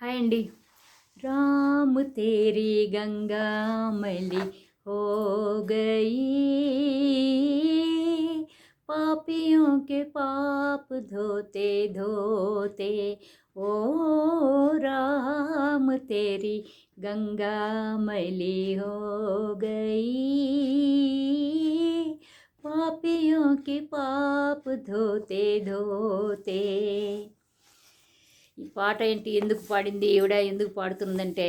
Hi అండి రామ్ తేరీ గంగా మలి हो गई पापियों के पाप धोते धोते ओ राम तेरी गंगा मैली हो गई पापियों के पाप धोते धोते ఈ పాట ఏంటి? ఎందుకు పాడింది? ఈవిడ ఎందుకు పాడుతుందంటే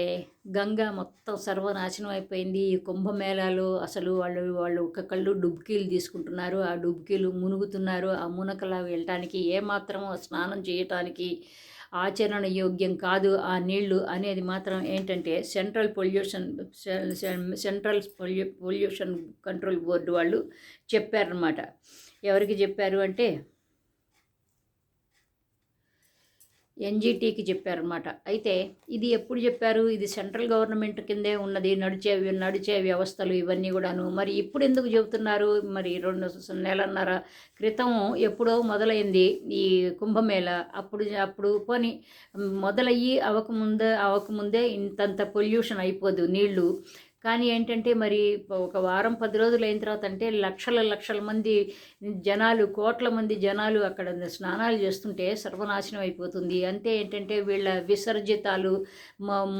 గంగా మొత్తం సర్వనాశనం అయిపోయింది. ఈ కుంభమేళాలు అసలు వాళ్ళు వాళ్ళు ఒక్కొక్కళ్ళు డుబ్కీలు తీసుకుంటున్నారు. ఆ డుబ్కీలు మునుగుతున్నారు. ఆ మునకలా వెళ్ళటానికి ఏమాత్రం స్నానం చేయటానికి ఆచరణ యోగ్యం కాదు. ఆ నీళ్ళు అనేది మాత్రం ఏంటంటే సెంట్రల్ పొల్యూషన్ సెంట్రల్ పొల్యూ పొల్యూషన్ కంట్రోల్ బోర్డు వాళ్ళు చెప్పారనమాట ఎవరికి చెప్పారు అంటే ఎన్జిటికి చెప్పారనమాట అయితే ఇది ఎప్పుడు చెప్పారు? ఇది సెంట్రల్ గవర్నమెంట్ కిందే ఉన్నది నడిచే నడిచే వ్యవస్థలు ఇవన్నీ కూడాను. మరి ఇప్పుడు ఎందుకు చెబుతున్నారు? మరి రెండు నెలన్నర క్రితం ఎప్పుడో మొదలైంది ఈ కుంభమేళ. అప్పుడు అప్పుడు పోని మొదలయ్యి అవకముందే అవకముందే ఇంతంత పొల్యూషన్ అయిపోదు నీళ్ళు. కానీ ఏంటంటే మరి ఒక వారం పది రోజులు అయిన తర్వాత అంటే లక్షల లక్షల మంది జనాలు కోట్ల మంది జనాలు అక్కడ స్నానాలు చేస్తుంటే సర్వనాశనం అయిపోతుంది. అంతే ఏంటంటే వీళ్ళ విసర్జితాలు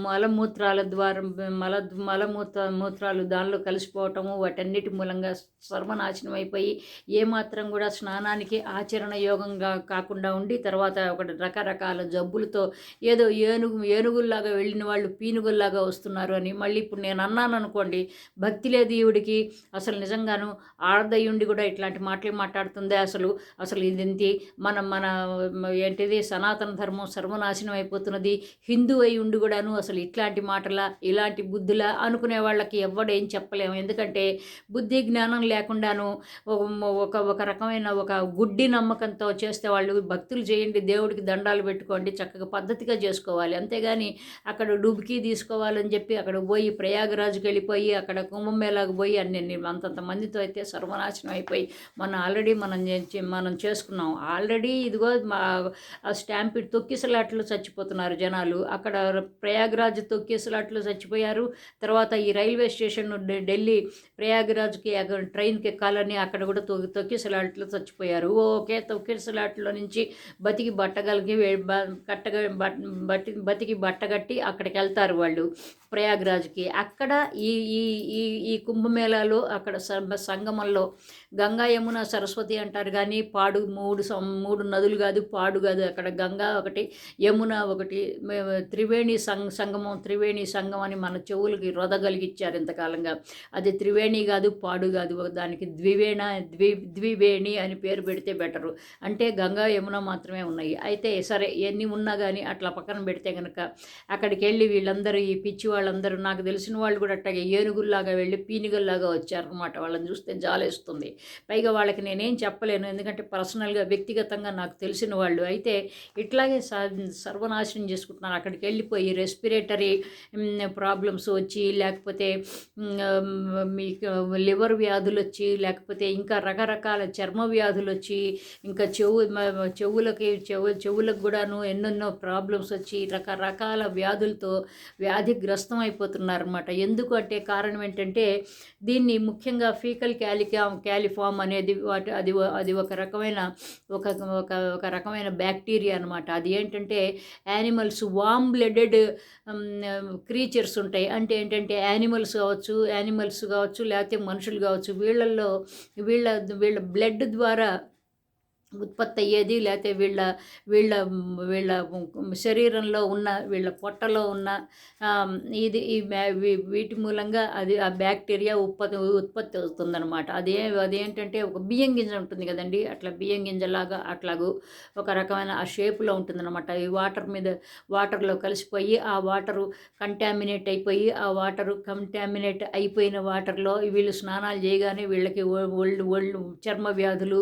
మలమూత్రాల ద్వారా మల మలమూత్ర మూత్రాలు దానిలో కలిసిపోవటము వాటన్నిటి మూలంగా సర్వనాశనం అయిపోయి ఏమాత్రం కూడా స్నానానికి ఆచరణ యోగంగా కాకుండా ఉండి తర్వాత ఒకటి రకరకాల జబ్బులతో ఏదో ఏనుగు ఏనుగుల్లాగా వెళ్ళిన వాళ్ళు పీనుగుల్లాగా వస్తున్నారు అని మళ్ళీ ఇప్పుడు నేను అన్నాను అన్నాను అనుకోండి. భక్తి లేదు ఈవిడికి అసలు నిజంగాను ఆడదయ్యుండి కూడా ఇట్లాంటి మాటలు మాట్లాడుతుందే అసలు. అసలు ఇది మన మన ఏంటిది? సనాతన ధర్మం సర్వనాశనం అయిపోతున్నది. హిందూ అయి ఉండి కూడాను అసలు ఇట్లాంటి మాటల ఇలాంటి బుద్ధుల అనుకునే వాళ్ళకి ఎవడేం చెప్పలేము. ఎందుకంటే బుద్ధి జ్ఞానం లేకుండాను ఒక ఒక రకమైన ఒక గుడ్డి నమ్మకంతో చేస్తే వాళ్ళు భక్తులు చేయండి దేవుడికి దండాలు పెట్టుకోండి చక్కగా పద్ధతిగా చేసుకోవాలి. అంతేగాని అక్కడ డుబ్కి తీసుకోవాలని చెప్పి అక్కడ పోయి ప్రయాగరాజు రోజుకి వెళ్ళిపోయి అక్కడ కుంభమేళాకు పోయి అన్ని అంతంత మందితో అయితే సర్వనాశనం అయిపోయి మనం ఆల్రెడీ మనం మనం చేసుకున్నాం. ఆల్రెడీ ఇదిగో మా స్టాంప్ తొక్కిసలాట్లు చచ్చిపోతున్నారు జనాలు. అక్కడ ప్రయాగ్రాజ్ తొక్కిసలాట్లు చచ్చిపోయారు. తర్వాత ఈ రైల్వే స్టేషన్ ఢిల్లీ ప్రయాగ్రాజ్కి ట్రైన్కి ఎక్కాలని అక్కడ కూడా తొ తొక్కిసలాట్లు చచ్చిపోయారు. ఓకే తొక్కిసలాట్లో నుంచి బతికి బట్టగలిగి కట్టగ బట్టి బతికి బట్టగట్టి అక్కడికి వెళ్తారు వాళ్ళు ప్రయాగ్రాజ్కి. అక్కడ ఈ ఈ ఈ ఈ కుంభమేళాలో అక్కడ సంగమంలో గంగా యమున సరస్వతి అంటారు కానీ పాడు మూడు మూడు నదులు కాదు పాడు కాదు. అక్కడ గంగా ఒకటి యమున ఒకటి త్రివేణి సంగ సంగమం త్రివేణి సంగం అని మన చెవులకి రొదగలిగిచ్చారు ఇంతకాలంగా. అది త్రివేణి కాదు పాడు కాదు. దానికి ద్వివేణ ద్వి ద్వివేణి అని పేరు పెడితే బెటరు. అంటే గంగా యమున మాత్రమే ఉన్నాయి. అయితే సరే ఎన్ని ఉన్నా కానీ అట్లా పక్కన పెడితే కనుక అక్కడికి వెళ్ళి వీళ్ళందరూ ఈ పిచ్చి వాళ్ళందరూ నాకు తెలిసిన వాళ్ళు కూడా అట్టగే ఏనుగుల్లాగా వెళ్ళి పీనుగుల్లాగా వచ్చారనమాట వాళ్ళని చూస్తే జాలేస్తుంది. పైగా వాళ్ళకి నేనేం చెప్పలేను. ఎందుకంటే పర్సనల్గా వ్యక్తిగతంగా నాకు తెలిసిన వాళ్ళు అయితే ఇట్లాగే సర్వనాశనం చేసుకుంటున్నారు. అక్కడికి వెళ్ళిపోయి రెస్పిరేటరీ ప్రాబ్లమ్స్ వచ్చి లేకపోతే మీకు లివర్ వ్యాధులు వచ్చి లేకపోతే ఇంకా రకరకాల చర్మ వ్యాధులు వచ్చి ఇంకా చెవు చెవులకి చెవు చెవులకు కూడాను ఎన్నెన్నో ప్రాబ్లమ్స్ వచ్చి రకరకాల వ్యాధులతో వ్యాధిగ్రస్తం అయిపోతున్నారన్నమాట ఎందుకు అంటే కారణం ఏంటంటే దీన్ని ముఖ్యంగా ఫీకల్ క్యాలికా క్యాలిఫామ్ అనేది వాటి అది అది ఒక రకమైన ఒక ఒక ఒక రకమైన బ్యాక్టీరియా అనమాట అది ఏంటంటే యానిమల్స్ వామ్ బ్లడెడ్ క్రీచర్స్ ఉంటాయి. అంటే ఏంటంటే యానిమల్స్ కావచ్చు యానిమల్స్ కావచ్చు లేకపోతే మనుషులు కావచ్చు వీళ్ళల్లో వీళ్ళ వీళ్ళ బ్లడ్ ద్వారా ఉత్పత్తి అయ్యేది లేకపోతే వీళ్ళ వీళ్ళ వీళ్ళ శరీరంలో ఉన్న వీళ్ళ పొట్టలో ఉన్న ఇది ఈ వీటి మూలంగా అది ఆ బ్యాక్టీరియా ఉత్పత్తి ఉత్పత్తి అవుతుందన్నమాట అదే అదేంటంటే ఒక బియ్యం గింజ ఉంటుంది కదండి అట్లా బియ్యం గింజలాగా అట్లాగూ ఒక రకమైన ఆ షేప్లో ఉంటుందన్నమాట. ఈ వాటర్ మీద వాటర్లో కలిసిపోయి ఆ వాటరు కంటామినేట్ అయిపోయి ఆ వాటరు కంటామినేట్ అయిపోయిన వాటర్లో వీళ్ళు స్నానాలు చేయగానే వీళ్ళకి ఒళ్ళు ఒళ్ళు చర్మ వ్యాధులు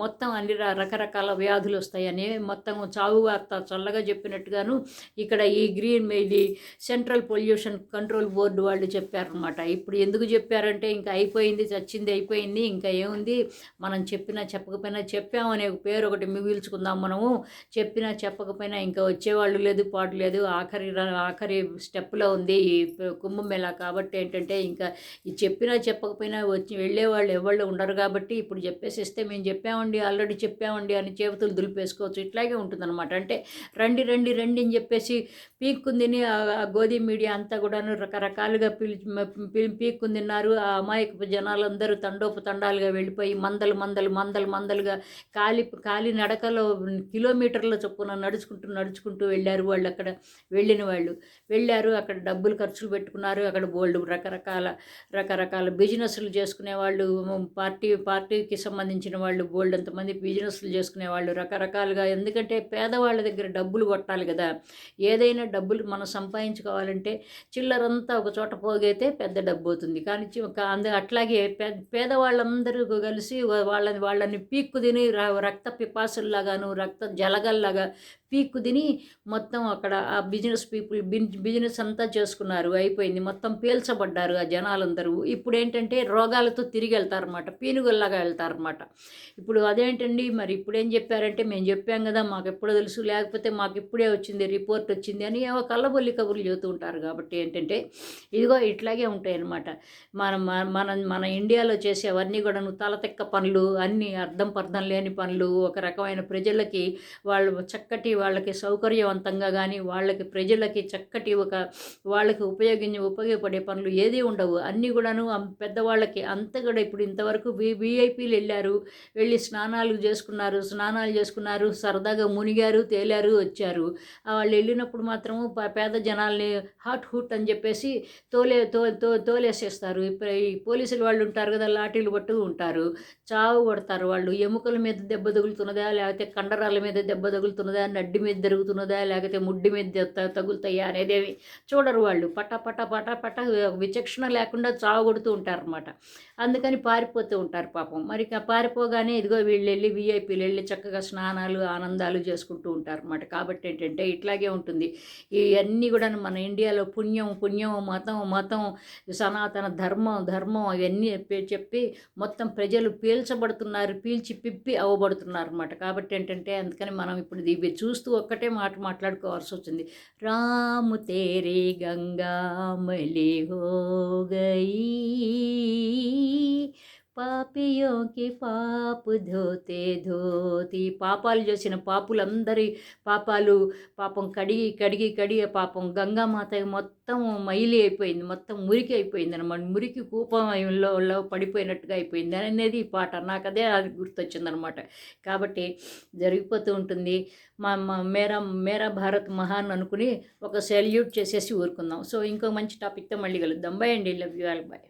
మొత్తం అన్ని రకరకాల వ్యాధులు వస్తాయని మొత్తం చావు వార్త చల్లగా చెప్పినట్టుగాను ఇక్కడ ఈ గ్రీన్ ఇది సెంట్రల్ పొల్యూషన్ కంట్రోల్ బోర్డు వాళ్ళు చెప్పారనమాట ఇప్పుడు ఎందుకు చెప్పారంటే ఇంకా అయిపోయింది చచ్చింది అయిపోయింది ఇంకా ఏముంది? మనం చెప్పినా చెప్పకపోయినా చెప్పామనే పేరు ఒకటి మిగిల్చుకుందాం మనము. చెప్పినా చెప్పకపోయినా ఇంకా వచ్చేవాళ్ళు లేదు పాటు లేదు. ఆఖరి ఆఖరి స్టెప్లో ఉంది ఈ కుంభమేళా కాబట్టి ఏంటంటే ఇంకా ఈ చెప్పినా చెప్పకపోయినా వచ్చి వెళ్ళేవాళ్ళు ఎవళ్ళు ఉండరు కాబట్టి ఇప్పుడు చెప్పేసిస్తే మేము చెప్పామండి ఆల్రెడీ చెప్పామండి అని చేతులు దులిపేసుకోవచ్చు. ఇట్లాగే ఉంటుందన్నమాట. అంటే రండి రండి రండి అని చెప్పేసి పీక్కుందిని ఆ ఆ గోధుమ మీడియా అంతా కూడాను రకరకాలుగా పిలిచి పీక్కుందిన్నారు. ఆ అమాయకపు జనాలందరూ తండోపు తండాలుగా వెళ్ళిపోయి మందలు మందలు మందలు మందలుగా కాలి కాలి నడకలో కిలోమీటర్ల చొప్పున నడుచుకుంటూ నడుచుకుంటూ వెళ్ళారు వాళ్ళు అక్కడ వెళ్ళిన వాళ్ళు. వెళ్ళారు అక్కడ డబ్బులు ఖర్చులు పెట్టుకున్నారు. అక్కడ బోల్డ్ రకరకాల రకరకాల బిజినెస్లు చేసుకునే వాళ్ళు పార్టీ పార్టీకి సంబంధించిన వాళ్ళు బోల్డ్ ఎంతమంది బిజినెస్లు చేసుకునే వాళ్ళు రకరకాలుగా ఎందుకంటే పేదవాళ్ళ దగ్గర డబ్బులు కొట్టాలి కదా. ఏదైనా డబ్బులు మనం సంపాదించుకోవాలంటే చిల్లరంతా ఒక చోట పోగైతే పెద్ద డబ్బు అవుతుంది. కానీ అందు ఒక అంద అట్లాగే పెద్ద పేదవాళ్ళందరూ కలిసి వాళ్ళని వాళ్ళని పీక్కు తిని రక్త పిపాసుల్లాగాను రక్త జలగల్లాగా పీక్కు తిని మొత్తం అక్కడ ఆ బిజినెస్ పీపుల్ బిజినెస్ అంతా చేసుకున్నారు అయిపోయింది. మొత్తం పీల్చబడ్డారు ఆ జనాలందరూ. ఇప్పుడు ఏంటంటే రోగాలతో తిరిగి వెళ్తారనమాట పీనుగల్లాగా వెళ్తారనమాట ఇప్పుడు అదేంటండి మరి ఇప్పుడు ఏం చెప్పారంటే మేము చెప్పాం కదా మాకు ఎప్పుడో తెలుసు లేకపోతే మాకు ఇప్పుడే వచ్చింది రిపోర్ట్ వచ్చింది అని ఏవో కళ్ళబొల్లి కబుర్లు చెబుతూ ఉంటారు కాబట్టి ఏంటంటే ఇదిగో ఇట్లాగే ఉంటాయన్నమాట. మన మన మన మన ఇండియాలో చేసేవన్నీ కూడా నువ్వు తలతెక్క పనులు అన్నీ అర్థం పర్థం లేని పనులు ఒక రకమైన ప్రజలకి వాళ్ళు చక్కటి వాళ్ళకి సౌకర్యవంతంగా కానీ వాళ్ళకి ప్రజలకి చక్కటి ఒక వాళ్ళకి ఉపయోగించి ఉపయోగపడే పనులు ఏది ఉండవు. అన్నీ కూడాను పెద్దవాళ్ళకి అంత కూడా ఇప్పుడు ఇంతవరకు వి విఐపీలు వెళ్ళారు. వెళ్ళి స్నానాలు చేసుకున్నారు స్నానాలు చేసుకున్నారు సరదాగా మునిగారు తేలారు వచ్చారు. వాళ్ళు వెళ్ళినప్పుడు మాత్రము పేద జనాల్ని హాట్ హుట్ అని చెప్పేసి తోలే తో తో తోలేసేస్తారు. ఇప్పుడు ఈ పోలీసులు వాళ్ళు ఉంటారు కదా లాఠీలు పట్టు ఉంటారు. చావు కొడతారు వాళ్ళు. ఎముకల మీద దెబ్బ తగులుతున్నదా లేకపోతే కండరాల మీద దెబ్బ తగులుతున్నదా గడ్డి మీద జరుగుతున్నదా లేకపోతే ముడ్డి మీద త- తగులుతాయా అనేదేమి చూడరు వాళ్ళు. పట పట పట పట విచక్షణ లేకుండా చావగొడుతూ ఉంటారు ఉంటారన్నమాట. అందుకని పారిపోతూ ఉంటారు పాపం. మరి పారిపోగానే ఇదిగో వీళ్ళు వెళ్ళి వీఐపీలు వెళ్ళి చక్కగా స్నానాలు ఆనందాలు చేసుకుంటూ ఉంటారు అన్నమాట కాబట్టి ఏంటంటే ఇట్లాగే ఉంటుంది. ఇవన్నీ కూడా మన ఇండియాలో పుణ్యం పుణ్యం మతం మతం సనాతన ధర్మం ధర్మం అవన్నీ చెప్పి- చెప్పి మొత్తం ప్రజలు పీల్చబడుతున్నారు పీల్చి పిప్పి అవ్వబడుతున్నారు అన్నమాట కాబట్టి ఏంటంటే అందుకని మనం ఇప్పుడు ఇవి చూస్తూ ఒక్కటే మాట మాట్లాడుకోవాల్సి వచ్చింది రాము తేరే గంగా మలి హో గయీ పాపియో కి పాపు ధోతే ధోతి. పాపాలు చేసిన పాపులందరి పాపాలు పాపం కడిగి కడిగి కడిగి పాపం గంగామాత మొత్తం మైలి అయిపోయింది మొత్తం మురికి అయిపోయింది అనమాట మురికి కూపంలో లో పడిపోయినట్టుగా అయిపోయింది అనేది ఈ పాట. నాకు అదే అది గుర్తొచ్చిందనమాట కాబట్టి జరిగిపోతూ ఉంటుంది. మా మా మేరా మేరా భారత్ మహాన్ అనుకుని ఒక సెల్యూట్ చేసేసి ఊరుకుందాం. సో ఇంకో మంచి టాపిక్తో మళ్ళీ కలుద్దాం. బై అండి. Love you all. బాయ్